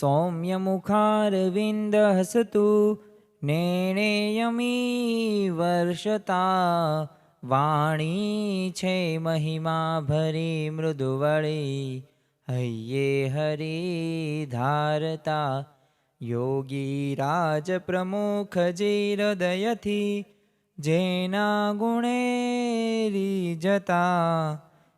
સૌમ્યમુખારવિંદ હસતુ નેણેયમી વર્ષતા વાણી છે મહિમા ભરી મૃદુવળી હૈયે હરી ધારતા યોગી રાજ પ્રમુખ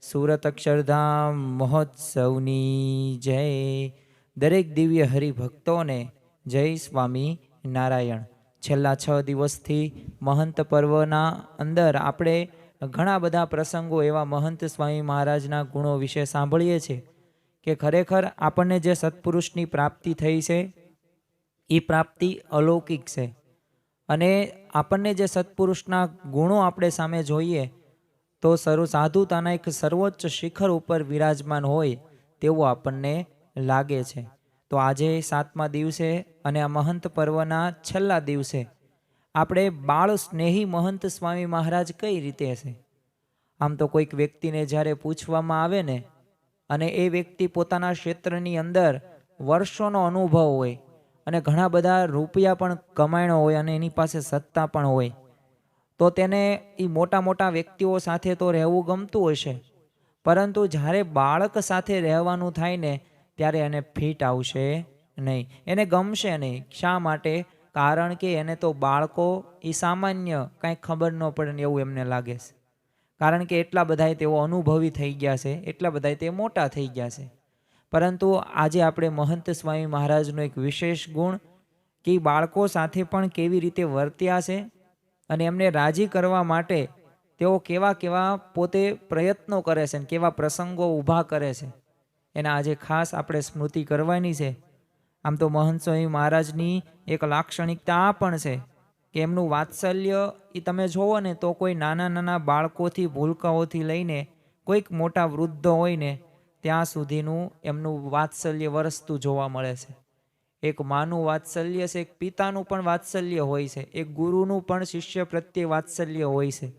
સુરત અક્ષરધામ મહોત્સવની જય. દરેક દિવ્ય હરિભક્તોને જય સ્વામી નારાયણ. છેલ્લા છ દિવસથી મહંત પર્વના અંદર આપણે ઘણા બધા પ્રસંગો એવા મહંત સ્વામી મહારાજના ગુણો વિશે સાંભળીએ છીએ કે ખરેખર આપણને જે સત્પુરુષની પ્રાપ્તિ થઈ છે, એ પ્રાપ્તિ અલૌકિક છે. અને આપણને જે સત્પુરુષના ગુણો આપણે સામે જોઈએ તો સર્વ સાધુતાના એક સર્વોચ્ચ શિખર ઉપર વિરાજમાન હોય તેવું આપણને લાગે છે. તો આજે સાતમા દિવસે અને આ મહંત પર્વના છેલ્લા દિવસે આપણે બાળ સ્નેહી મહંત સ્વામી મહારાજ કઈ રીતે છે આમ તો કોઈક વ્યક્તિને જ્યારે પૂછવામાં આવે ને, અને એ વ્યક્તિ પોતાના ક્ષેત્રની અંદર વર્ષોનો અનુભવ હોય અને ઘણા બધા રૂપિયા પણ કમાણો હોય અને એની પાસે સત્તા પણ હોય તો તેને એ મોટા મોટા વ્યક્તિઓ સાથે તો રહેવું ગમતું હશે. પરંતુ જ્યારે બાળક સાથે રહેવાનું થાય ને, ત્યારે એને ફિટ આવશે નહીં. એને ગમશે નહીં. શા માટે? કારણ કે એને તો બાળકો એ સામાન્ય કાંઈ ખબર ન પડે ને એવું એમને લાગે છે. કારણ કે એટલા બધાય તેઓ અનુભવી થઈ ગયા છે. એટલા બધાય તે મોટા થઈ ગયા છે. પરંતુ આજે આપણે મહંત સ્વામી મહારાજનો એક વિશેષ ગુણ કે બાળકો સાથે પણ કેવી રીતે વર્ત્યા છે? અને એમને રાજી કરવા માટે તેઓ કેવા કેવા પોતે પ્રયત્નો કરે છે અને કેવા પ્રસંગો ઊભા કરે છે. એના આજે ખાસ આપણે સ્મૃતિ કરવાની છે. આમ તો મહંત સ્વામી મહારાજની એક લાક્ષણિકતા આ પણ છે કે એમનું વાત્સલ્ય એ તમે જોવો ને તો કોઈ નાના નાના બાળકોથી ભૂલકાઓથી લઈને કોઈક મોટા વૃદ્ધ હોય ને ત્યાં સુધીનું એમનું વાત્સલ્ય વરસતું જોવા મળે છે. એક માનું વાત્સલ્ય છે, એક પિતાનું પણ વાત્સલ્ય હોય છે, એક ગુરુનું પણ શિષ્ય પ્રત્યે વાત્સલ્ય હોય છે.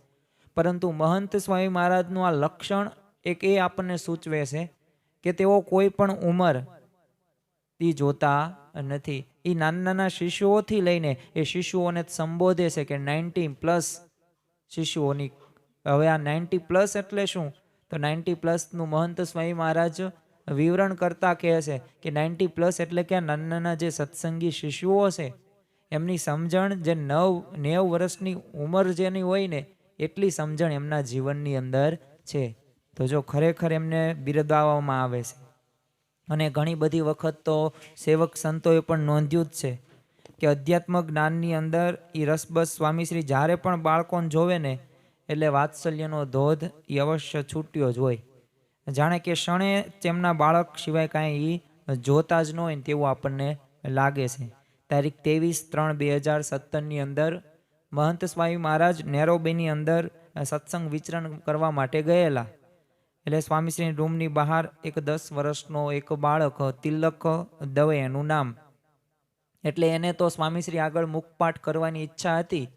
પરંતુ મહંત સ્વામી મહારાજનું આ લક્ષણ એક એ આપણને સૂચવે છે કે તેઓ કોઈ પણ ઉંમર એ જોતા નથી. એ નાના નાના શિશુઓથી લઈને એ શિશુઓને સંબોધે છે કે નાઇન્ટી પ્લસ શિશુઓની હવે આ નાઇન્ટી પ્લસ એટલે શું? તો નાઇન્ટી પ્લસનું મહંત સ્વામી મહારાજ વિવરણ કરતા કહે છે કે નાઇન્ટી પ્લસ એટલે કે નાના જે સત્સંગી શિશુઓ છે, એમની સમજણ જે નવ, નેવ વર્ષની ઉંમર જેની હોય ને, એટલી સમજણ એમના જીવનની અંદર છે. તો જો ખરેખર એમને બિરદાવવામાં આવે છે. અને ઘણી બધી વખત તો સેવક સંતોએ પણ નોંધ્યું જ છે કે અધ્યાત્મ જ્ઞાનની અંદર એ રસબસ સ્વામીશ્રી જ્યારે પણ બાળકોને જોવે ને, એટલે વાત્સલ્યનો ધોધ એ અવશ્ય છૂટ્યો જ હોય. જાણે કે ક્ષણે તેમના બાળક સિવાય કાંઈ જોતા જ ન હોય તેવું આપણને લાગે છે. તારીખ ત્રેવીસ ત્રણ બે હજાર સત્તરની અંદર મહંત સ્વામી મહારાજ નેરોબેની અંદર સત્સંગ વિચરણ કરવા માટે ગયેલા. એટલે સ્વામીશ્રીની રૂમની બહાર એક દસ વર્ષનો એક બાળક તિલક દવે એનું નામ. એટલે એને તો સ્વામીશ્રી આગળ મુખપાઠ કરવાની ઈચ્છા હતી.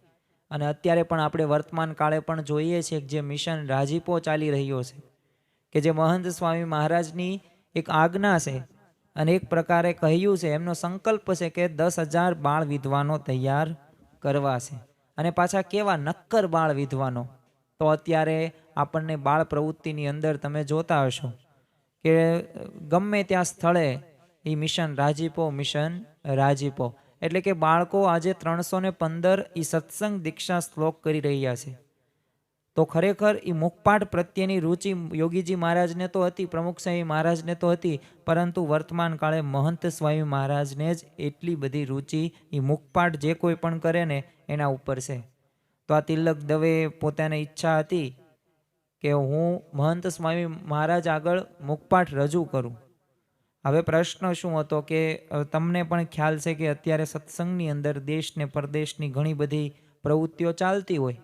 અને અત્યારે પણ આપણે વર્તમાન કાળે પણ જોઈએ છીએ જે મિશન રાજીપો ચાલી રહ્યો છે. કે જે મહંત સ્વામી મહારાજની એક આજ્ઞા છે અને એક પ્રકારે કહ્યું છે, એમનો સંકલ્પ છે કે દસ હજાર બાળ વિધવાનો તૈયાર કરવા છે. અને પાછા કેવા નક્કર બાળ વિધવાનો? તો અત્યારે આપણને બાળ પ્રવૃત્તિની અંદર તમે જોતા હશો કે ગમે ત્યાં સ્થળે એ મિશન રાજીપો મિશન રાજીપો. એટલે કે બાળકો આજે ત્રણસો ને પંદર એ સત્સંગ દીક્ષા શ્લોક કરી રહ્યા છે. તો ખરેખર એ મુખપાઠ પ્રત્યેની રુચિ યોગીજી મહારાજને તો હતી, પ્રમુખ સ્વામી મહારાજને તો હતી, પરંતુ વર્તમાન કાળે મહંત સ્વામી મહારાજને જ એટલી બધી રુચિ એ મુખપાઠ જે કોઈ પણ કરે ને એના ઉપર છે. તો આ તિલક દવે પોતાને ઈચ્છા હતી કે હું મહંત સ્વામી મહારાજ આગળ મુખપાઠ રજૂ કરું. હવે પ્રશ્ન શું હતો કે તમને પણ ખ્યાલ છે કે અત્યારે સત્સંગની અંદર દેશ ને પરદેશની ઘણી બધી પ્રવૃત્તિઓ ચાલતી હોય.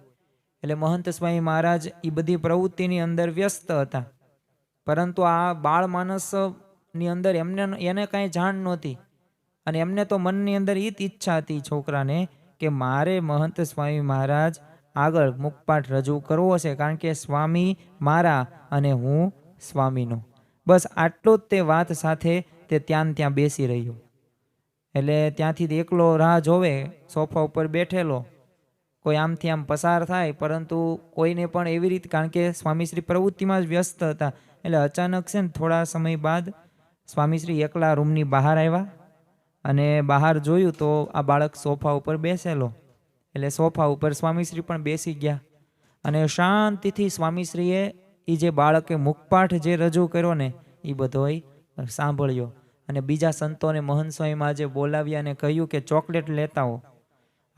એટલે મહંત સ્વામી મહારાજ એ બધી પ્રવૃત્તિની અંદર વ્યસ્ત હતા. પરંતુ આ બાળ માણસની અંદર એમને એને કાંઈ જાણ નહોતી. અને એમને તો મનની અંદર એ જ ઈચ્છા હતી છોકરાને કે મારે મહંત સ્વામી મહારાજ આગળ મુખપાઠ રજૂ કરવો છે કારણ કે સ્વામી મારા અને હું સ્વામીનો. બસ આટલો જ તે વાત સાથે તે ત્યાં ત્યાં બેસી રહ્યો. એટલે ત્યાંથી એકલો રાહ જોવે, સોફા ઉપર બેઠેલો. કોઈ આમથી આમ પસાર થાય, પરંતુ કોઈને પણ એવી રીત, કારણ કે સ્વામીશ્રી પ્રવૃત્તિમાં જ વ્યસ્ત હતા, એટલે અચાનક છે ને થોડા સમય બાદ સ્વામીશ્રી એકલા રૂમની બહાર આવ્યા અને બહાર જોયું તો આ બાળક સોફા ઉપર બેસેલો. એટલે સોફા ઉપર સ્વામીશ્રી પણ બેસી ગયા અને શાંતિથી સ્વામીશ્રીએ એ જે બાળકે મુખપાઠ જે રજૂ કર્યો ને એ બધોય સાંભળ્યો. અને બીજા સંતોને મહંત સ્વામીમાં જે બોલાવ્યા અને કહ્યું કે ચોકલેટ લેતા હો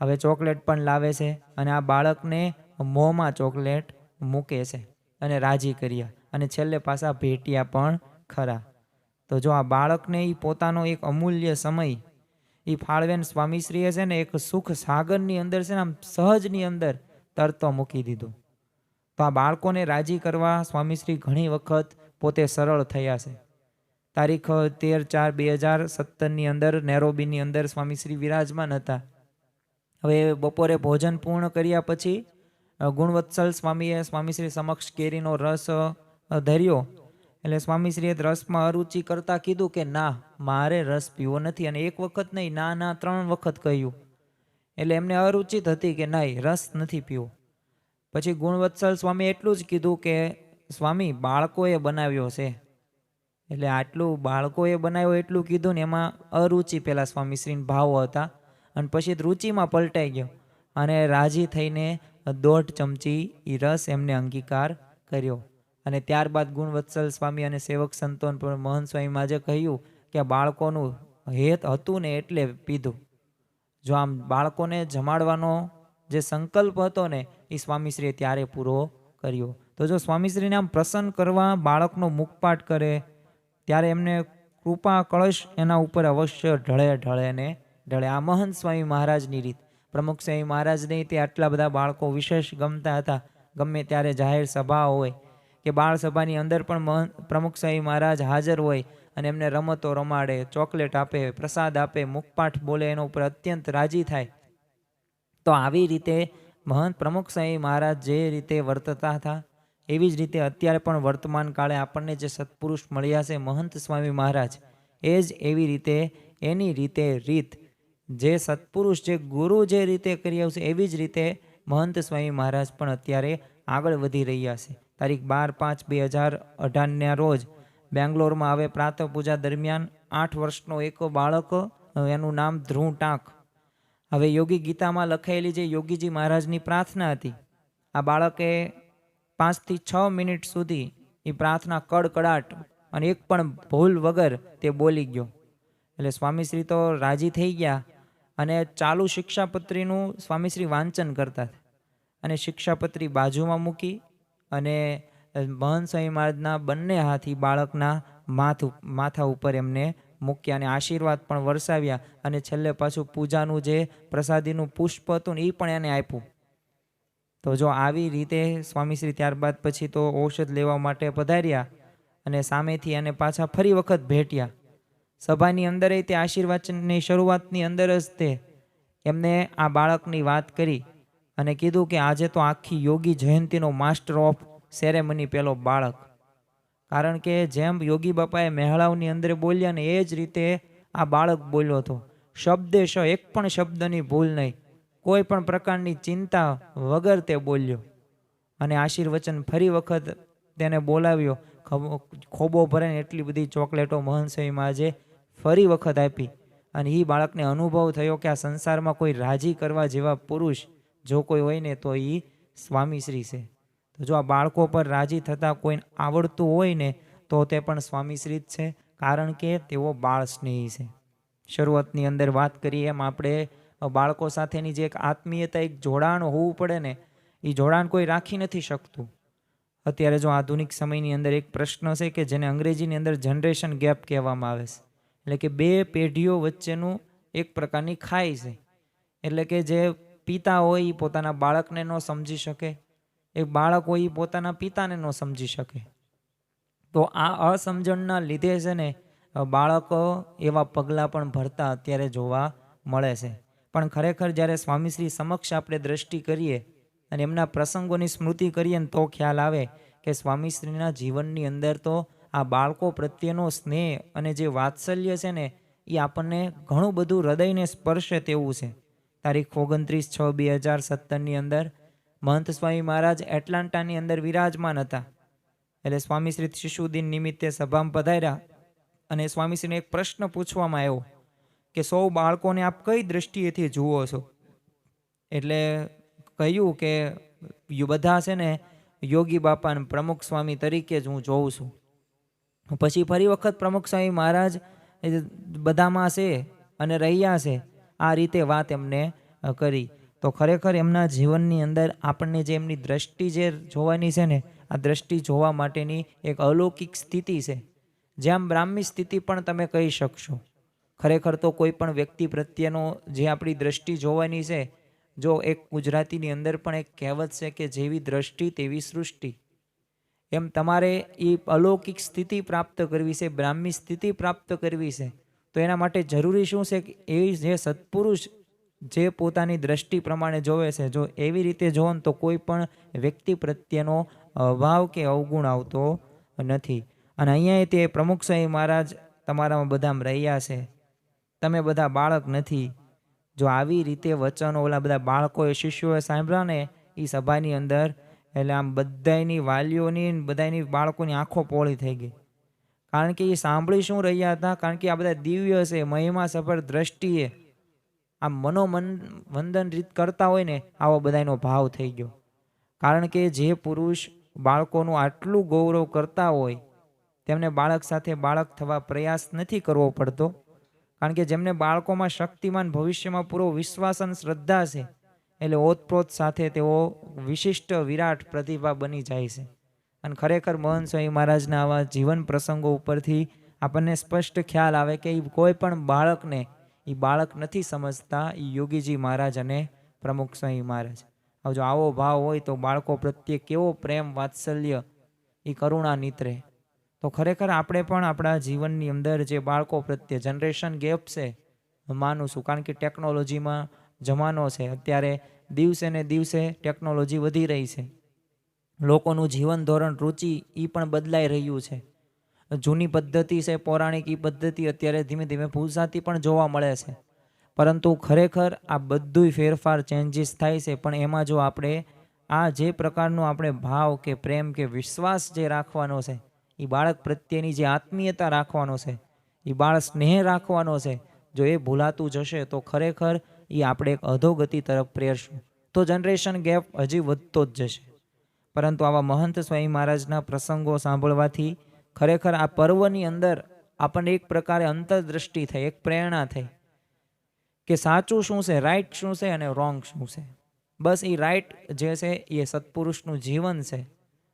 હવે ચોકલેટ પણ લાવે છે અને આ બાળકને મોંમાં ચોકલેટ મૂકે છે અને રાજી કર્યા. અને છેલ્લે પાછા ભેટ્યા પણ ખરા. તો જો આ બાળકને એ પોતાનો એક અમૂલ્ય સમય એ ફાળવેન સ્વામીશ્રીએ છે ને એક સુખ સાગરની અંદર છે ને આમ સહજની અંદર તરતો મૂકી દીધો. તો આ બાળકોને રાજી કરવા સ્વામીશ્રી ઘણી વખત પોતે સરળ થયા છે. તારીખ તેર ચાર બે હજાર સત્તરની અંદર, નેરોબીની અંદર સ્વામીશ્રી વિરાજમાન હતા. હવે બપોરે ભોજન પૂર્ણ કર્યા પછી ગુણવત્સલ સ્વામીએ સ્વામીશ્રી સમક્ષ કેરીનો રસ ધર્યો. એટલે સ્વામીશ્રીએ રસમાં અરુચિ કરતા કીધું કે, ના, મારે રસ પીવો નથી. અને એક વખત નહીં, ના ના, ત્રણ વખત કહ્યું. એટલે એમને અરુચિત હતી કે, નહીં, રસ નથી પીવો. પછી ગુણવત્સલ સ્વામી એટલું જ કીધું કે, સ્વામી, બાળકોએ બનાવ્યો છે. એટલે આટલું બાળકોએ બનાવ્યો એટલું કીધું ને એમાં અરુચિ પહેલાં સ્વામીશ્રીને ભાવ હતા. અને પછી રુચિમાં પલટાઈ ગયો અને રાજી થઈને દોઢ ચમચી એ રસ એમને અંગીકાર કર્યો. અને ત્યારબાદ ગુણવત્સલ સ્વામી અને સેવક સંતોન પણ મહંત સ્વામીમાં જે કહ્યું કે બાળકોનું હેત હતું ને એટલે પીધું. જો આમ બાળકોને જમાડવાનો જે સંકલ્પ હતો ને એ સ્વામીશ્રીએ ત્યારે પૂરો કર્યો. તો જો સ્વામીશ્રીને આમ પ્રસન્ન કરવા બાળકનો મુખપાઠ કરે, ત્યારે એમને કૃપા, કળશ એના ઉપર અવશ્ય ઢળે ઢળે ને ઢળે. આ મહંત સ્વામી મહારાજની રીત. પ્રમુખ સ્વામી મહારાજને તે આટલા બધા બાળકો વિશેષ ગમતા હતા. ગમે ત્યારે જાહેર સભા હોય કે બાળ સભાની અંદર પણ પ્રમુખ સ્વામી મહારાજ હાજર હોય અને એમને રમતો રમાડે, ચોકલેટ આપે, પ્રસાદ આપે, મુખપાઠ બોલે, એના ઉપર અત્યંત રાજી થાય. તો આવી રીતે મહંત પ્રમુખ સ્વામી મહારાજ જે રીતે વર્તતા હતા, એવી જ રીતે અત્યારે પણ વર્તમાન કાળે આપણને જે સત્પુરુષ મળ્યા છે મહંત સ્વામી મહારાજ, એ જ એવી રીતે, એની રીતે રીત જે સત્પુરુષ, જે ગુરુ જે રીતે કરી આવશે, એવી જ રીતે મહંત સ્વામી મહારાજ પણ અત્યારે આગળ વધી રહ્યા છે. તારીખ બાર પાંચ બે હજાર અઢારના રોજ બેંગ્લોરમાં હવે પ્રાતઃ પૂજા દરમિયાન આઠ વર્ષનો એક બાળક એનું નામ ધ્રુવ ટાંક. હવે યોગી ગીતામાં લખાયેલી જે યોગીજી મહારાજની પ્રાર્થના હતી, આ બાળકે પાંચથી છ મિનિટ સુધી એ પ્રાર્થના કડકડાટ અને એક પણ ભૂલ વગર તે બોલી ગયો. એટલે સ્વામીશ્રી તો રાજી થઈ ગયા અને ચાલુ શિક્ષાપત્રીનું સ્વામીશ્રી વાંચન કરતા. અને શિક્ષાપત્રી બાજુમાં મૂકી અને મહન સ્વામી મહારાજના બંને હાથી બાળકના માથું, માથા ઉપર એમને મૂક્યા અને આશીર્વાદ પણ વરસાવ્યા અને છેલ્લે પાછું પૂજાનું જે પ્રસાદીનું પુષ્પ હતું ને એ પણ એને આપ્યું. તો જો આવી રીતે સ્વામીશ્રી ત્યારબાદ પછી તો ઔષધ લેવા માટે પધાર્યા અને સામેથી એને પાછા ફરી વખત ભેટ્યા. સભાની અંદર તે આશીર્વાચનની શરૂઆતની અંદર જ તે એમને આ બાળકની વાત કરી અને કીધું કે આજે તો આખી યોગી જયંતીનો માસ્ટર ઓફ સેરેમની પેલો બાળક. કારણ કે જેમ યોગી બાપાએ મહેળાઓની અંદર બોલ્યા ને એ જ રીતે આ બાળક બોલ્યો હતો. શબ્દે શ એક પણ શબ્દની ભૂલ નહીં. કોઈ પણ પ્રકારની ચિંતા વગર તે બોલ્યો. અને આશીર્વચન ફરી વખત તેને બોલાવ્યો. ખબો- ભરે એટલી બધી ચોકલેટો મહંસઈમાં આજે ફરી વખત આપી. અને એ બાળકને અનુભવ થયો કે આ સંસારમાં કોઈ રાજી કરવા જેવા પુરુષ જો કોઈ હોય ને તો એ સ્વામીશ્રી છે. તો જો આ બાળકો પર રાજી થતાં કોઈને આવડતું હોય ને તો તે પણ સ્વામીશ્રી જ છે, કારણ કે તેઓ બાળ સ્નેહી છે. શરૂઆતની અંદર વાત કરીએ એમ આપણે બાળકો સાથેની જે એક આત્મીયતા, એક જોડાણ હોવું પડે ને એ જોડાણ કોઈ રાખી નથી શકતું. અત્યારે જો આધુનિક સમયની અંદર એક પ્રશ્ન છે કે જેને અંગ્રેજીની અંદર જનરેશન ગેપ કહેવામાં આવે છે. એટલે કે બે પેઢીઓ વચ્ચેનું એક પ્રકારની ખાઈ છે. એટલે કે જે પિતા હોય એ પોતાના બાળકને ન સમજી શકે એક બાળક હોય એ પોતાના પિતાને ન સમજી શકે. તો આ અસમજણના લીધે છે ને બાળકો એવા પગલાં પણ ભરતા અત્યારે જોવા મળે છે. પણ ખરેખર જ્યારે સ્વામીશ્રી સમક્ષ આપણે દ્રષ્ટિ કરીએ અને એમના પ્રસંગોની સ્મૃતિ કરીએ ને તો ખ્યાલ આવે કે સ્વામીશ્રીના જીવનની અંદર તો આ બાળકો પ્રત્યેનો સ્નેહ અને જે વાત્સલ્ય છે ને, એ આપણને ઘણું બધું હૃદયને સ્પર્શે તેવું છે. તારીખ ઓગણત્રીસ છ બે હજાર સત્તરની અંદર મહંત સ્વામી મહારાજ એટલાન્ટાની અંદર વિરાજમાન હતા. એટલે સ્વામીશ્રી શિશુદિન નિમિત્તે સભામાં પધાર્યા અને સ્વામીશ્રીને એક પ્રશ્ન પૂછવામાં આવ્યો કે, સૌ બાળકોને આપ કઈ દ્રષ્ટિએથી જુઓ છો? એટલે કહ્યું કે બધા છે ને, યોગી બાપાને પ્રમુખ સ્વામી તરીકે જ હું જોઉં છું. પછી ફરી વખત પ્રમુખ સ્વામી મહારાજ બધામાં છે અને રહ્યા છે આ રીતે વાત એમને કરી. તો ખરેખર એમના જીવનની અંદર આપણને જે એમની દ્રષ્ટિ જે જોવાની છે ને, આ દ્રષ્ટિ જોવા માટેની એક અલૌકિક સ્થિતિ છે. જેમ બ્રાહ્મી સ્થિતિ પણ તમે કહી શકશો. ખરેખર તો કોઈ પણ વ્યક્તિ પ્રત્યેનો જે આપણી દ્રષ્ટિ જોવાની છે, જો એક ગુજરાતીની અંદર પણ એક કહેવત છે કે જેવી દ્રષ્ટિ તેવી સૃષ્ટિ. એમ તમારે એ અલૌકિક સ્થિતિ પ્રાપ્ત કરવી છે, બ્રાહ્મી સ્થિતિ પ્રાપ્ત કરવી છે, તો એના માટે જરૂરી શું છે કે એ જે સત્પુરુષ જે પોતાની દ્રષ્ટિ પ્રમાણે જોવે છે, જો એવી રીતે જોવો તો કોઈ પણ વ્યક્તિ પ્રત્યેનો અભાવ કે અવગુણ આવતો નથી. અને અહીંયા તે પ્રમુખ સ્વામી મહારાજ તમારામાં બધામાં રહ્યા છે. તમે બધા બાળક નથી. જો આવી રીતે વચનો ઓલા બધા બાળકોએ, શિષ્યોએ સાંભળ્યા ને એ સભાની અંદર એટલે આમ બધાયની વાલીઓની બધાની બાળકોની આંખો પોળી થઈ ગઈ. કારણ કે એ સાંભળી શું રહ્યા હતા? કારણ કે આ બધા દિવ્ય છે મહિમા સફળ દ્રષ્ટિએ આમ મનોમન, વંદન રીત કરતા હોય ને, આવો બધાયનો ભાવ થઈ ગયો. કારણ કે જે પુરુષ બાળકોનું આટલું ગૌરવ કરતા હોય, તેમને બાળક સાથે બાળક થવા પ્રયાસ નથી કરવો પડતો. કારણ કે જેમને બાળકોમાં શક્તિમાન ભવિષ્યમાં પૂરો વિશ્વાસ અને શ્રદ્ધા છે એટલે ઓતપ્રોત સાથે તેઓ વિશિષ્ટ વિરાટ પ્રતિભા બની જાય છે. અને ખરેખર મોહન સ્વામી મહારાજના આવા જીવન પ્રસંગો ઉપરથી આપણને સ્પષ્ટ ખ્યાલ આવે કે એ કોઈ પણ બાળકને એ બાળક નથી સમજતા એ યોગીજી મહારાજ અને પ્રમુખ સ્વામી મહારાજ. હવે જો આવો ભાવ હોય તો બાળકો પ્રત્યે કેવો પ્રેમ, વાત્સલ્ય એ કરુણા નીતરે. તો ખરેખર આપણે પણ આપણા જીવનની અંદર જે બાળકો પ્રત્યે જનરેશન ગેપ છે, માનું છું. કારણ કે ટેકનોલોજીમાં જમાનો છે. અત્યારે દિવસે ને દિવસે ટેકનોલોજી વધી રહી છે. લોકોનું જીવન ધોરણ રુચિ એ પણ બદલાઈ રહ્યું છે. જૂની પદ્ધતિ છે, પૌરાણિક એ પદ્ધતિ અત્યારે ધીમે ધીમે ભૂસાતી પણ જોવા મળે છે. પરંતુ ખરેખર આ બધુંય ફેરફાર ચેન્જીસ થાય છે, પણ એમાં જો આપણે આ જે પ્રકારનો આપણે ભાવ કે પ્રેમ કે વિશ્વાસ જે રાખવાનો છે એ બાળક પ્રત્યેની જે આત્મીયતા રાખવાનો છે એ બાળક સ્નેહ રાખવાનો છે, જો એ ભૂલાતું જશે તો ખરેખર એ આપણે એક અધોગતિ તરફ પ્રેરશું. તો જનરેશન ગેપ હજી વધતો જ જશે. પરંતુ આવા મહંત સ્વામી મહારાજના પ્રસંગો સાંભળવાથી ખરેખર આ પર્વની અંદર આપણને એક પ્રકારે અંતરદ્રષ્ટિ થઈ, એક પ્રેરણા થઈ કે સાચું શું છે રાઈટ શું છે અને રોંગ શું છે. બસ એ રાઈટ જે છે એ સત્પુરુષનું જીવન છે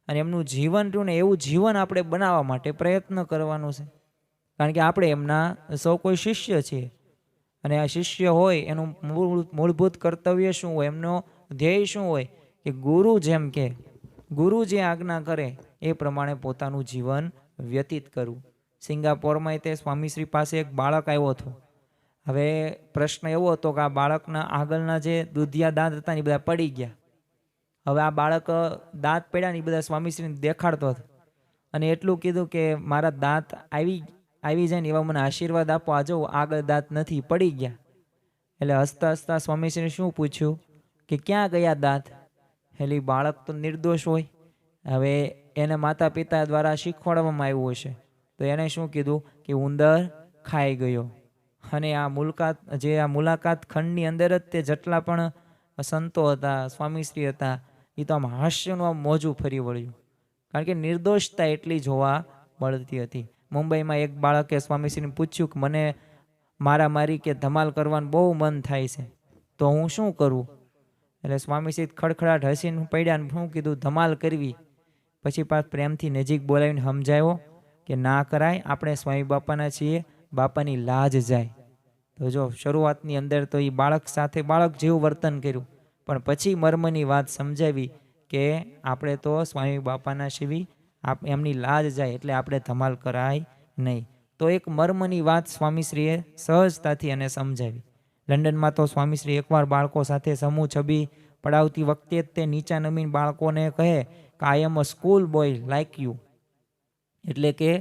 અને એમનું જીવન રહ્યું ને એવું જીવન આપણે બનાવવા માટે પ્રયત્ન કરવાનો છે. કારણ કે આપણે એમના સૌ કોઈ શિષ્ય છીએ. અને આ શિષ્ય હોય, એનું મૂળ, મૂળભૂત કર્તવ્ય શું હોય, એમનો ધ્યેય શું હોય, કે ગુરુ જેમ કે, ગુરુ જે આજ્ઞા કરે, એ પ્રમાણે પોતાનું જીવન વ્યતીત કરવું. સિંગાપોરમાં તે સ્વામીશ્રી પાસે એક બાળક આવ્યો હતો. હવે પ્રશ્ન એવો હતો કે આ બાળકના આગળના જે દૂધિયા દાંત હતા ને એ બધા પડી ગયા. હવે આ બાળક દાંત પડ્યા ને એ બધા સ્વામીશ્રીને દેખાડતો હતો. અને એટલું કીધું કે મારા દાંત આવી આવી જાય ને એવા મને આશીર્વાદ આપો. આ જો આગળ દાંત નથી, પડી ગયા. એટલે હસતા હસતા સ્વામીશ્રીને શું પૂછ્યું? કે ક્યાં ગયા દાંત? એટલે બાળક તો નિર્દોષ હોય. હવે એને માતા પિતા દ્વારા શીખવાડવામાં આવ્યું હશે. તો એને શું કીધું? કે ઉંદર ખાઈ ગયો. અને આ મુલાકાત, જે આ મુલાકાત ખંડની અંદર જ તે જેટલા પણ સંતો હતા, સ્વામીશ્રી હતા એ તો આમ હાસ્યનું આમ મોજું ફરી વળ્યું. કારણ કે નિર્દોષતા એટલી જોવા મળતી હતી. મુંબઈમાં એક બાળકે સ્વામીશ્રીને પૂછ્યું કે મને મારામારી કે ધમાલ કરવાનું બહુ મન થાય છે, તો હું શું કરું? એટલે સ્વામીશ્રી ખડખડાટ હસીને પડ્યા ને શું કીધું, ધમાલ કરવી. પછી પાછ પ્રેમથી નજીક બોલાવીને સમજાવ્યો કે ના કરાય, આપણે સ્વામી બાપાના છીએ, બાપાની લાજ જાય. તો જો શરૂઆતની અંદર તો એ બાળક સાથે બાળક જેવું વર્તન કર્યું, પણ પછી મર્મની વાત સમજાવી કે આપણે તો સ્વામી બાપાના શિવી આપ એમની લાજ જાય એટલે આપણે ધમાલ કરાય નહીં. તો એક મર્મની વાત સ્વામીશ્રીએ સહજતાથી એને સમજાવી. લંડનમાં તો સ્વામીશ્રી એકવાર બાળકો સાથે સમૂહ છબી પડાવતી વખતે જ તે નીચા નમીન બાળકોને કહે કે I am a school boy like you એટલે કે,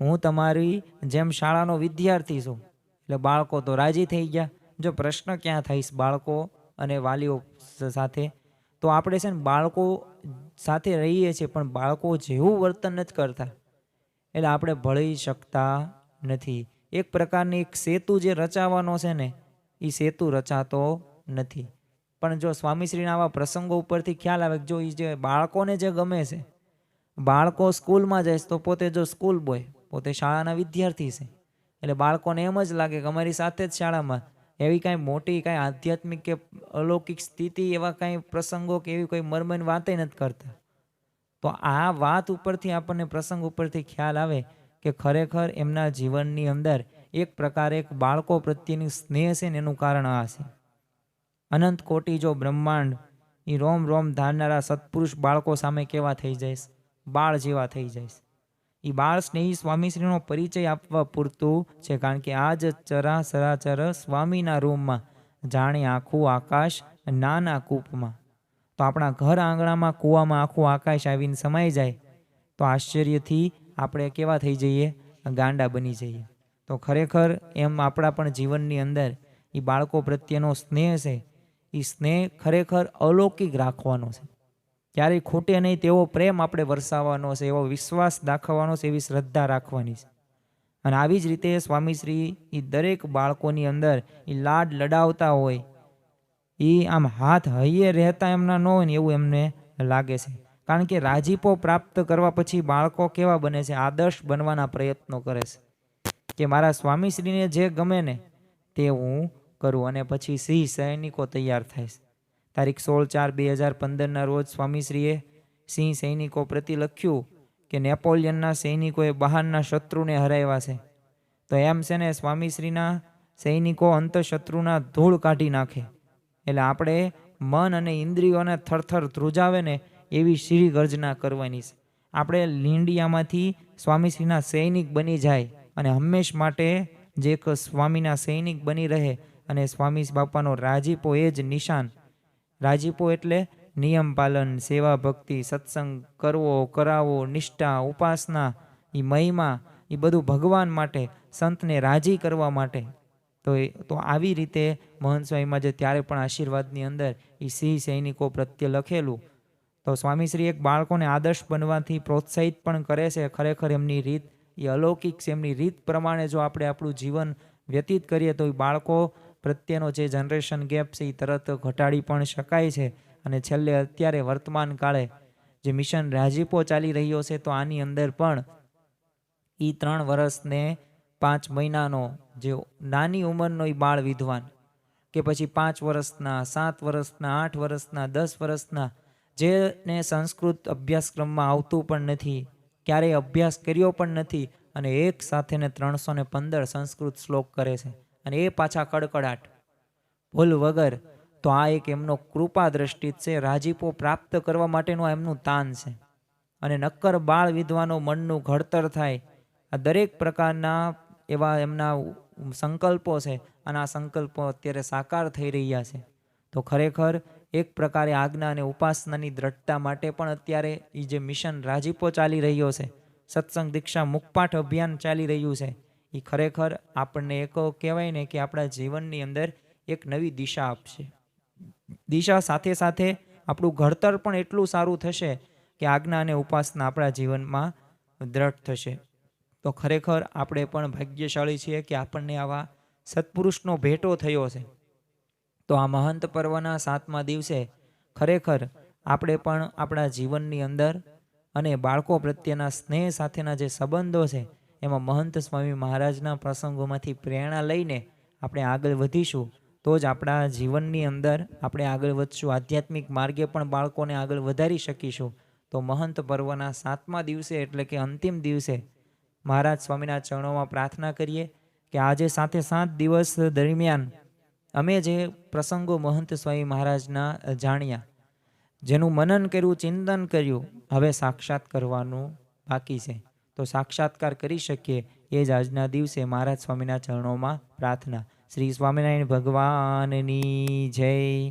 હું તમારી જેમ શાળાનો વિદ્યાર્થી છું. એટલે બાળકો તો રાજી થઈ ગયા. જો પ્રશ્ન ક્યાં થઈશ બાળકો અને વાલીઓ સાથે? તો આપણે છે ને બાળકો સાથે રહીએ છીએ, પણ બાળકો જેવું વર્તન નથી કરતા. એટલે આપણે ભળી શકતા નથી. એક પ્રકારની એક સેતુ જે રચાવાનો છે ને એ સેતુ રચાતો નથી. પણ જો સ્વામીશ્રીના આવા પ્રસંગો ઉપરથી ખ્યાલ આવે જો એ જે બાળકોને જે ગમે છે, બાળકો સ્કૂલમાં જાય છે, તો પોતે જો સ્કૂલ બોય, પોતે શાળાના વિદ્યાર્થી છે. એટલે બાળકોને એમ જ લાગે કે અમારી સાથે જ શાળામાં એવી કાંઈ મોટી કાંઈ આધ્યાત્મિક કે અલૌકિક સ્થિતિ એવા કાંઈ પ્રસંગો કે એવી કોઈ મર્મન વાતે નથી કરતા. તો આ વાત ઉપરથી આપણને પ્રસંગ ઉપરથી ખ્યાલ આવે કે ખરેખર એમના જીવનની અંદર એક પ્રકારે એક બાળકો પ્રત્યેની સ્નેહ છે ને એનું કારણ આ છે. અનંત કોટી જો બ્રહ્માંડ એ રોમ રોમ ધારનારા સત્પુરુષ બાળકો સામે કેવા થઈ જઈશ? બાળ જેવા થઈ જઈશ. એ બાળ સ્નેહી સ્વામીશ્રીનો પરિચય આપવા પૂરતું છે, કારણ કે આ જ ચરા સરાચર સ્વામીના રૂમમાં જાણે આખું આકાશ નાના કૂપમાં. તો આપણા ઘર આંગણામાં કૂવામાં આખું આકાશ આવીને સમાઈ જાય, તો આશ્ચર્યથી આપણે કેવા થઈ જઈએ? ગાંડા બની જઈએ. તો ખરેખર એમ આપણા પણ જીવનની અંદર એ બાળકો પ્રત્યેનો સ્નેહ છે. એ સ્નેહ ખરેખર અલૌકિક રાખવાનો છે. ક્યારેય ખૂટે નહીં તેવો પ્રેમ આપણે વરસાવવાનો છે, એવો વિશ્વાસ દાખવવાનો છે, એવી શ્રદ્ધા રાખવાની છે. અને આવી જ રીતે સ્વામીશ્રી એ દરેક બાળકોની અંદર એ લાડ લડાવતા હોય એ આમ હાથ હૈયે રહેતા એમના ન હોય ને એવું એમને લાગે છે. કારણ કે રાજીપો પ્રાપ્ત કરવા પછી બાળકો કેવા બને છે? આદર્શ બનવાના પ્રયત્નો કરે છે. કે મારા સ્વામીશ્રીને જે ગમે ને તે હું કરું અને પછી સિંહ સૈનિકો તૈયાર થાય છે. તારીખ સોળ ચાર બે હજાર પંદરના રોજ સ્વામીશ્રીએ સિંહ સૈનિકો પ્રતિ લખ્યું કે નેપોલિયનના સૈનિકોએ બહારના શત્રુને હરાવ્યા છે. તો એમ છે ને સ્વામીશ્રીના સૈનિકો અંતઃશત્રુના ધૂળ કાઢી નાખે. એટલે આપણે મન અને ઇન્દ્રિયોને થરથર ધ્રુજાવે ને એવી શ્રી ગર્જના કરવાની છે. આપણે લીંડિયામાંથી સ્વામીશ્રીના સૈનિક બની જાય અને હંમેશ માટે જે સ્વામીના સૈનિક બની રહે અને સ્વામી બાપાનો રાજીપો એ જ નિશાન રાજીપો એટલે નિયમ પાલન, સેવા ભક્તિ, સત્સંગ, કરવો કરાવવો નિષ્ઠા, ઉપાસના એ મહિમા એ બધું ભગવાન માટે, સંતને રાજી કરવા માટે. તો એ, તો આવી રીતે મહંત સ્વામીમાં જે ત્યારે પણ આશીર્વાદની અંદર એ સિંહ સૈનિકો પ્રત્યે લખેલું. તો સ્વામીશ્રી એક બાળકોને આદર્શ બનવાથી પ્રોત્સાહિત પણ કરે છે. ખરેખર એમની રીત એ અલૌકિક છે. એમની રીત પ્રમાણે જો આપણે આપણું જીવન વ્યતીત કરીએ તો એ બાળકો પ્રત્યેનો જે જનરેશન ગેપ છે એ તરત ઘટાડી પણ શકાય છે. અને છેલ્લે અત્યારે વર્તમાન કાળે જે મિશન રાજીપો ચાલી રહ્યો છે, તો આની અંદર પણ એ ત્રણ વર્ષને પાંચ મહિનાનો જે નાની ઉંમરનો એ બાળ વિદ્વાન, કે પછી પાંચ વર્ષના સાત વર્ષના આઠ વર્ષના દસ વર્ષના જેને સંસ્કૃત અભ્યાસક્રમમાં આવતું પણ નથી, ક્યારેય અભ્યાસ કર્યો પણ નથી, અને એક સાથેને ત્રણસો ને પંદર સંસ્કૃત શ્લોક કરે છે. અને એ પાછા કડકડાટ. ભૂલ વગર તો આ એક એમનો કૃપા દ્રષ્ટિ જ છે, રાજીપો પ્રાપ્ત કરવા માટેનું આ એમનું તાન છે. અને નક્કર બાળ વિધવાનો મનનું ઘડતર થાય. આ દરેક પ્રકારના એવા એમના સંકલ્પો છે, અને આ સંકલ્પો અત્યારે સાકાર થઈ રહ્યા છે. તો ખરેખર એક પ્રકારે આજ્ઞા અને ઉપાસનાની દ્રઢતા માટે પણ અત્યારે એ જે મિશન રાજીપો ચાલી રહ્યો છે, સત્સંગ દીક્ષા મુખપાઠ અભિયાન ચાલી રહ્યું છે. એ ખરેખર આપણને એક કહેવાય ને કે આપણા જીવનની અંદર એક નવી દિશા આપશે. દિશા સાથે સાથે આપણું ઘડતર પણ એટલું સારું થશે કે આજ્ઞા અને ઉપાસના આપણા જીવનમાં દ્રઢ થશે. તો ખરેખર આપણે પણ ભાગ્યશાળી છીએ કે આપણને આવા સત્પુરુષનો ભેટો થયો છે. તો આ મહંત પર્વના સાતમા દિવસે ખરેખર આપણે પણ આપણા જીવનની અંદર અને બાળકો પ્રત્યેના સ્નેહ સાથેના જે સંબંધો છે એમાં મહંત સ્વામી મહારાજના પ્રસંગોમાંથી પ્રેરણા લઈને આપણે આગળ વધીશું. તો જ આપણા જીવનની અંદર આપણે આગળ વધશું. આધ્યાત્મિક માર્ગે પણ બાળકોને આગળ વધારી શકીશું. તો મહંત પર્વના સાતમા દિવસે એટલે કે અંતિમ દિવસે મહારાજ સ્વામીના ચરણોમાં પ્રાર્થના કરીએ કે આજે સાથે સાત દિવસ દરમિયાન અમે જે પ્રસંગો મહંત સ્વામી મહારાજના જાણ્યા, જેનું મનન કર્યું, ચિંતન કર્યું, હવે સાક્ષાત કરવાનું બાકી છે. તો સાક્ષાત્કાર કરી શકીએ એ જ આજના દિવસે મહારાજ સ્વામીના ચરણોમાં પ્રાર્થના. શ્રી સ્વામિનારાયણ ભગવાનની જય.